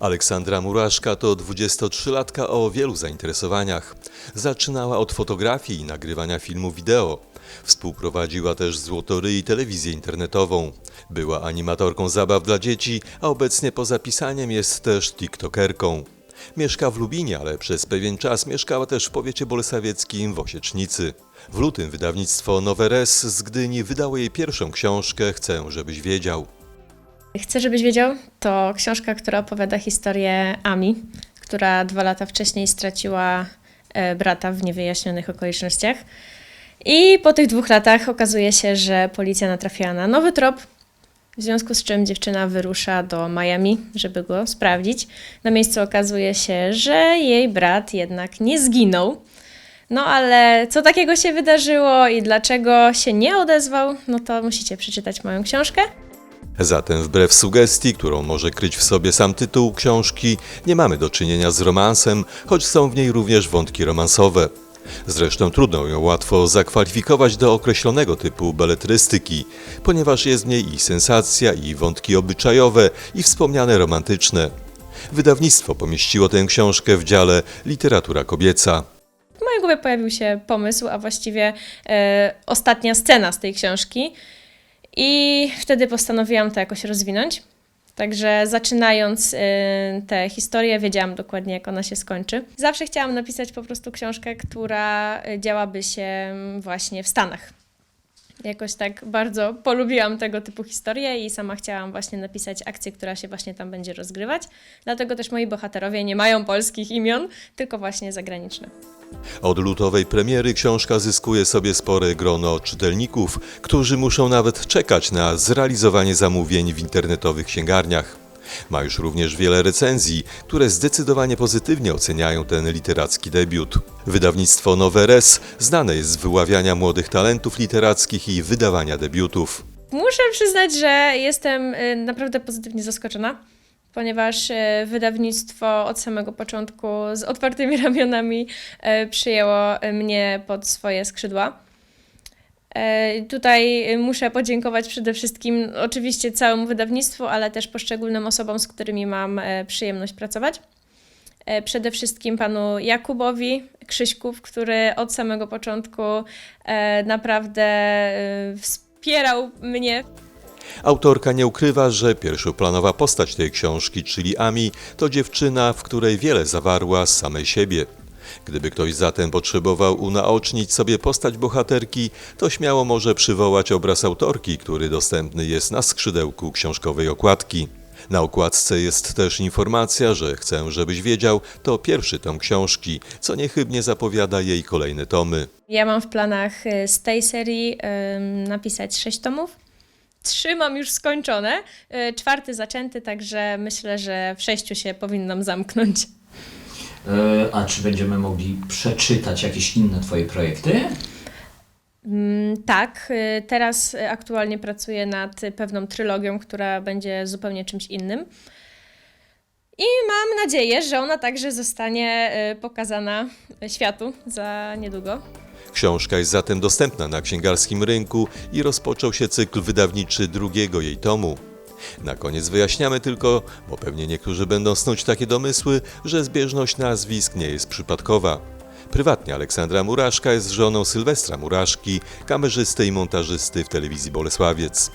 Aleksandra Muraszka to 23-latka o wielu zainteresowaniach. Zaczynała od fotografii i nagrywania filmu wideo. Współprowadziła też złotoryi telewizję internetową. Była animatorką zabaw dla dzieci, a obecnie poza pisaniem jest też tiktokerką. Mieszka w Lubinie, ale przez pewien czas mieszkała też w powiecie bolesławieckim w Osiecznicy. W lutym wydawnictwo Nowe Res z Gdyni wydało jej pierwszą książkę Chcę, żebyś wiedział. Chcę, żebyś wiedział, to książka, która opowiada historię Ami, która dwa lata wcześniej straciła e, brata w niewyjaśnionych okolicznościach. I po tych dwóch latach okazuje się, że policja natrafiła na nowy trop, w związku z czym dziewczyna wyrusza do Miami, żeby go sprawdzić. Na miejscu okazuje się, że jej brat jednak nie zginął. No ale co takiego się wydarzyło i dlaczego się nie odezwał, no to musicie przeczytać moją książkę. Zatem wbrew sugestii, którą może kryć w sobie sam tytuł książki, nie mamy do czynienia z romansem, choć są w niej również wątki romansowe. Zresztą trudno ją łatwo zakwalifikować do określonego typu beletrystyki, ponieważ jest w niej i sensacja, i wątki obyczajowe, i wspomniane romantyczne. Wydawnictwo pomieściło tę książkę w dziale Literatura kobieca. W mojej głowie pojawił się pomysł, a właściwie e, ostatnia scena z tej książki. I wtedy postanowiłam to jakoś rozwinąć. Także zaczynając y, tę historię, wiedziałam dokładnie, jak ona się skończy. Zawsze chciałam napisać po prostu książkę, która y, działaby się właśnie w Stanach. Jakoś tak bardzo polubiłam tego typu historie i sama chciałam właśnie napisać akcję, która się właśnie tam będzie rozgrywać. Dlatego też moi bohaterowie nie mają polskich imion, tylko właśnie zagraniczne. Od lutowej premiery książka zyskuje sobie spore grono czytelników, którzy muszą nawet czekać na zrealizowanie zamówień w internetowych księgarniach. Ma już również wiele recenzji, które zdecydowanie pozytywnie oceniają ten literacki debiut. Wydawnictwo Nowe Res znane jest z wyławiania młodych talentów literackich i wydawania debiutów. Muszę przyznać, że jestem y, naprawdę pozytywnie zaskoczona, ponieważ y, wydawnictwo od samego początku z otwartymi ramionami y, przyjęło mnie pod swoje skrzydła. E, Tutaj muszę podziękować przede wszystkim oczywiście całemu wydawnictwu, ale też poszczególnym osobom, z którymi mam e, przyjemność pracować. E, Przede wszystkim panu Jakubowi Krzyśków, który od samego początku naprawdę wspierał mnie Autorka nie ukrywa, że pierwszoplanowa postać tej książki, czyli Ami, to dziewczyna, w której wiele zawarła samej siebie. Gdyby ktoś zatem potrzebował unaocznić sobie postać bohaterki, to śmiało może przywołać obraz autorki, który dostępny jest na skrzydełku książkowej okładki. Na okładce jest też informacja, że chcę, żebyś wiedział, to pierwszy tom książki, co niechybnie zapowiada jej kolejne tomy. Ja mam w planach y, z tej serii napisać sześć tomów. Trzy mam już skończone, y, czwarty zaczęty, także myślę, że w sześciu się powinnam zamknąć. E, A czy będziemy mogli przeczytać jakieś inne Twoje projekty? Mm, Tak, y, teraz aktualnie pracuję nad pewną trylogią, która będzie zupełnie czymś innym. I mam nadzieję, że ona także zostanie y, pokazana światu za niedługo. Książka jest zatem dostępna na księgarskim rynku i rozpoczął się cykl wydawniczy drugiego jej tomu. Na koniec wyjaśniamy tylko, bo pewnie niektórzy będą snuć takie domysły, że zbieżność nazwisk nie jest przypadkowa. Prywatnie Aleksandra Muraszka jest żoną Sylwestra Muraszki, kamerzysty i montażysty w telewizji Bolesławiec.